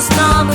з нами